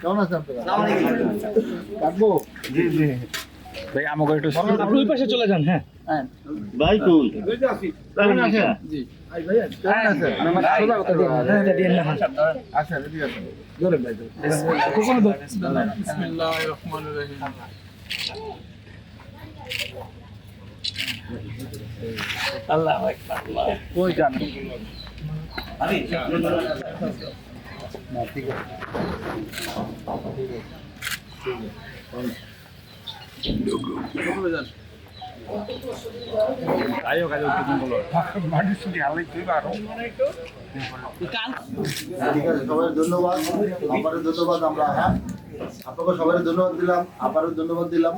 কেমন আছেন আপনারা কাটবো ভাই আমাকে একটু আপনি ওই পাশে চলে যান হ্যাঁ। হ্যাঁ। ভাই কই জি। আচ্ছা ঠিক আছে আল্লাহ কই যান? না ঠিক আছে। ঠিক আছে সবাই ধন্যবাদ আবারও ধন্যবাদ আমরা হ্যাঁ আপনাকে সবাই ধন্যবাদ দিলাম আবারও ধন্যবাদ দিলাম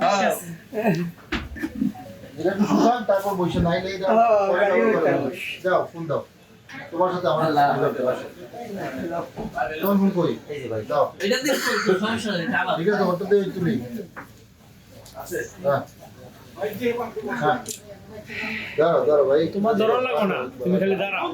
এটা একটু শুকান তারপর বসে নাই যাও ফোন দাও তোমার সাথে আমার তোমার ফোন দাও ঠিক আছে অটো দিয়ে তুমি দাঁড়াও দাঁড়াও ভাই। তোমার ধরো লাগো না। তুমি খালি দাঁড়াও।